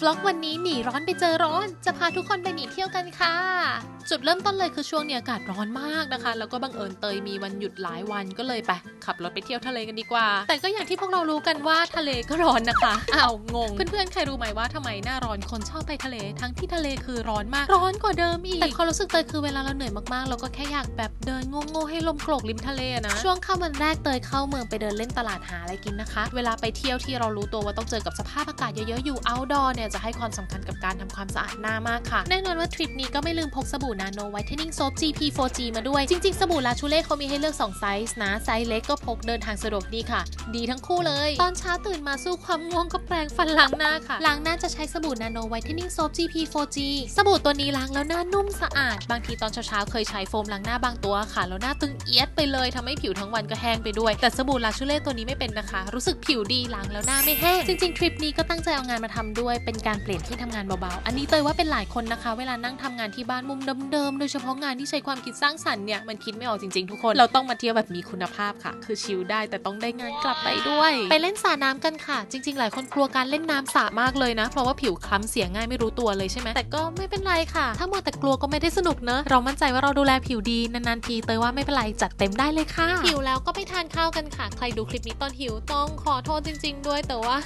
ฟล็อกวันนี้หนีร้อนไปเจอร้อน จะพาทุกคนไปหนีเที่ยวกันค่ะ จุดเริ่มต้นเลยคือช่วงนี้อากาศร้อนมากนะคะ แล้วก็บังเอิญเตยมีวันหยุดหลายวันก็เลยไปขับรถไปเที่ยวทะเลกันดีกว่า แต่ก็อย่างที่พวกเรารู้กันว่าทะเลก็ร้อนนะคะอ้าวงง เพื่อนๆใครรู้ไหมว่าทำไมหน้าร้อนคนชอบไปทะเล ทั้งที่ทะเลคือร้อนมากร้อนกว่าเดิมอีกแต่ความรู้สึกเตยคือเวลาเราเหนื่อยมากๆเราก็แค่อยากแบบเดินโง่ๆให้ลมโกรกริมทะเลนะช่วงค่ำวันแรกเตยเข้าเมืองไปเดินเล่นตลาดหาอะไรกินนะคะ เวลาไปเที่ยวที่เรารู้ตัวว่าต้องเจอกับสภาพอากาศเยอะๆอยู่ outdoor เนี่ยจะให้ความสำคัญกับการทำความสะอาดหน้ามากค่ะแน่นอนว่าทริปนี้ก็ไม่ลืมพกสบู่นาโนไวท์เทนนิ่งโซฟ GP 4G มาด้วย จริง ๆ สบู่ลาชูเล่เขามีให้เลือก 2 ไซส์นะ ไซส์เล็กก็พกเดินทางสะดวกดีค่ะ ดีทั้งคู่เลย ตอนเช้าตื่นมาสู้ความง่วงก็แปรงฟันล้างหน้าค่ะล้างหน้าจะใช้สบู่นาโนไวท์เทนนิ่งโซฟ GP 4G สบู่ตัวนี้ล้างแล้วหน้านุ่มสะอาด บางทีตอนเช้าๆเคยใช้โฟมล้างหน้าบางตัวค่ะแล้วหน้าตึงเอียดไปเลยทำให้ผิวทั้งวันก็แห้งไปด้วยแต่สบู่ลาชูเล่ตัวนี้ไม่เป็นนะคะ รู้สึกผิวดีล้างแล้วหน้าไม่แห้งจริงๆทริปนี้ก็ตั้งใจเอางานมาทำด้วยเป็นการเปลี่ยนที่ทำงานเบาๆ อันนี้เตยว่าเป็นหลายคนนะคะ เวลานั่งทำงานที่บ้านมุมเดิมๆ โดยเฉพาะงานที่ใช้ความคิดสร้างสรรค์เนี่ยมันคิดไม่ออกจริงๆทุกคน เราต้องมาเที่ยวแบบมีคุณภาพค่ะ คือชิลได้แต่ต้องได้งานกลับไปด้วย ไปเล่นสระน้ำกันค่ะ จริง ๆ หลายคนกลัวการเล่นน้ำสระมากเลยนะ เพราะว่าผิวคล้ำเสียง่ายไม่รู้ตัวเลยใช่ไหมแต่ก็ไม่เป็นไรค่ะ ถ้ามัวแต่กลัวก็ไม่ได้สนุกเนอะเรามั่นใจว่าเราดูแลผิวดีนานๆทีเตยว่าไม่เป็นไรจัดเต็มได้เลยค่ะหิวแล้วก็ไปทานข้าวกันค่ะ ใครดูคลิปนี้ตอนหิวต้องขอโทษจริง ๆ ด้วยแต่ว่า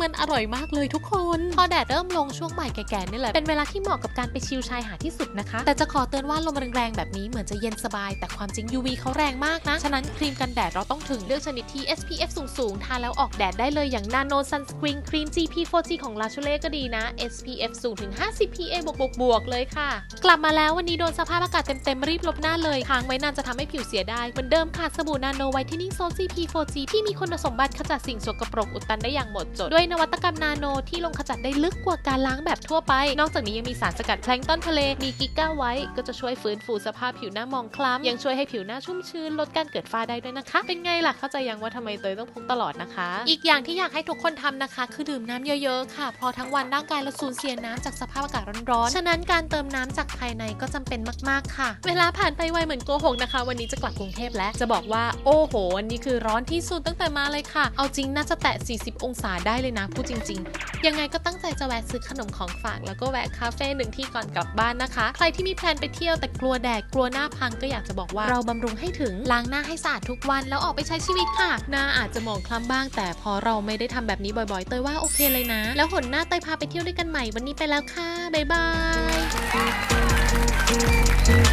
มันอร่อยมากเลยทุกคนพอแดดเริ่มลงช่วงบ่ายแก่ๆนี่แหละ เป็นเวลาที่เหมาะกับการไปชิลชายหาดที่สุดนะคะ แต่จะขอเตือนว่าลมแรงๆแบบนี้เหมือนจะเย็นสบาย แต่ความจริง UV เขาแรงมากนะ ฉะนั้นครีมกันแดดเราต้องถึงเลือกชนิดที่ SPF สูงๆ ทาแล้วออกแดดได้เลยอย่าง Nano Sunscreen ครีม GP4G ของ La c h u l e ก็ดีนะ SPF สูงถึง 50 PA บวกบวกบวกๆเลยค่ะ กลับมาแล้ววันนี้โดนสภาพอากาศเต็มๆรีบลบหน้าเลยค้างไว้นานจะทำให้ผิวเสียได้เหมือนเดิมค่ะสบู่ Nano Whitening Soap GP4G ที่มีคุณสมบัติขจัดสิ่งสกปรกอุดตันได้อย่างหมดจดด้วยนวัตกรรมนาโนที่ลงขจัดได้ลึกกว่าการล้างแบบทั่วไป นอกจากนี้ยังมีสารสกัดแพลงก์ต้นทะเล มีกิก้าไว้ ก็จะช่วยฟื้นฟูสภาพผิวหน้ามองคล้ำยังช่วยให้ผิวหน้าชุ่มชื้นลดการเกิดฝ้าได้ด้วยนะคะ เป็นไงล่ะเข้าใจยังว่าทำไมเตยต้องพกตลอดนะคะ อีกอย่างที่อยากให้ทุกคนทำนะคะ คือดื่มน้ำเยอะๆค่ะเพราะทั้งวันร่างกายเราสูญเสียน้ำจากสภาพอากาศร้อนๆฉะนั้นการเติมน้ำจากภายในก็จำเป็นมากๆค่ะ เวลาผ่านไปไวเหมือนโกหกนะคะ วันนี้จะกลับกรุงเทพแล้วจะบอกว่าโอ้โหวันนี้คือร้อนที่สุดตั้งแต่มาเลยค่ะ เอาจริงน่าจะแตะ 40 องศาได้เลยนะพูดจริง ๆ ยังไงก็ตั้งใจจะแวะซื้อขนมของฝากแล้วก็แวะคาเฟ่หนึ่งที่ก่อนกลับบ้านนะคะ ใครที่มีแพลนไปเที่ยวแต่กลัวแดดกลัวหน้าพังก็อยากจะบอกว่าเราบำรุงให้ถึงล้างหน้าให้สะอาดทุกวันแล้วออกไปใช้ชีวิตค่ะ หน้าอาจจะหมองคล้ำบ้าง แต่พอเราไม่ได้ทำแบบนี้บ่อยๆ เตยว่าโอเคเลยนะ แล้วหนหน้าเตยพาไปเที่ยวด้วยกันใหม่วันนี้ไปแล้วค่ะบ๊ายบาย